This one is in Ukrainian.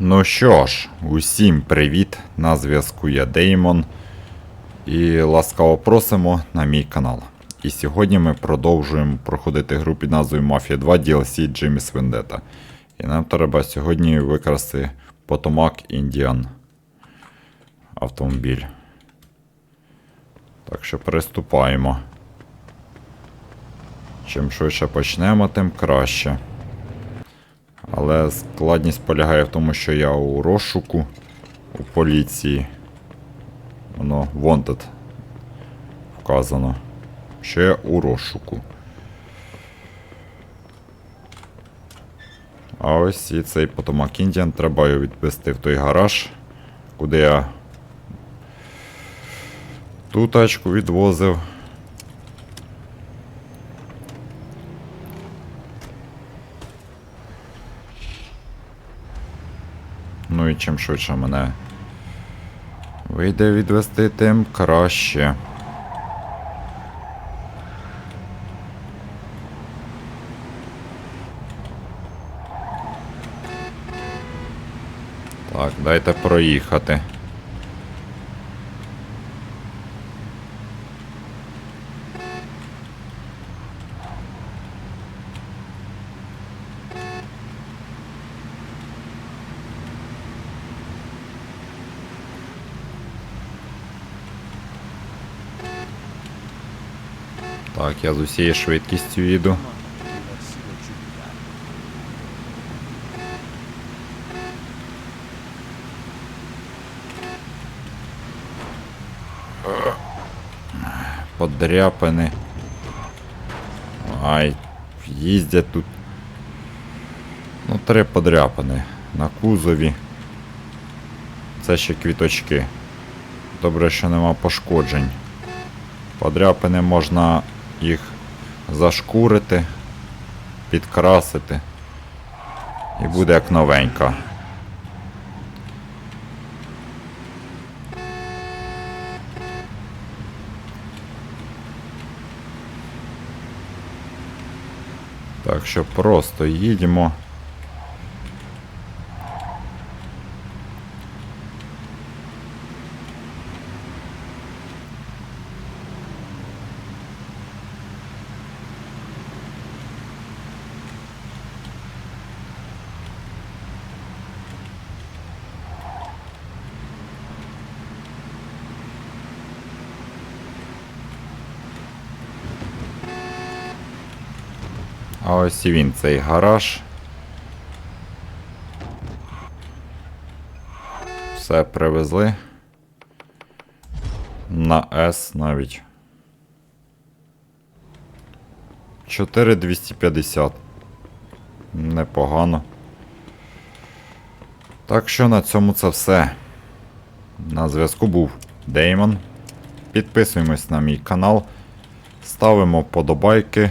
Ну що ж, усім привіт! На зв'язку я Деймон. І ласкаво просимо на мій канал. І сьогодні ми продовжуємо проходити гру під назвою Mafia 2 DLC Jimmy's Vendetta. І нам треба сьогодні викрасти Potomac Indian автомобіль. Так що приступаємо. Чим швидше почнемо, тим краще. Але складність полягає в тому, що я у розшуку у поліції. Воно wanted вказано. Що я у розшуку. А ось і цей Potomac Indian треба його відвести в той гараж, куди я ту тачку відвозив. Ну і чим швидше мене вийде відвести, тим краще. Так, дайте проїхати. Так, я з усією швидкістю їду. Подряпини. Ай, їздять тут. Ну, три подряпини. На кузові. Це ще квіточки. Добре, що нема пошкоджень. Подряпини можна їх зашкурити, підкрасити. І буде як новенька. Так що просто їдемо. А ось і він, цей гараж. Все привезли. На S навіть. 4250. Непогано. Так що на цьому це все. На зв'язку був Деймон. Підписуємось на мій канал. Ставимо подобайки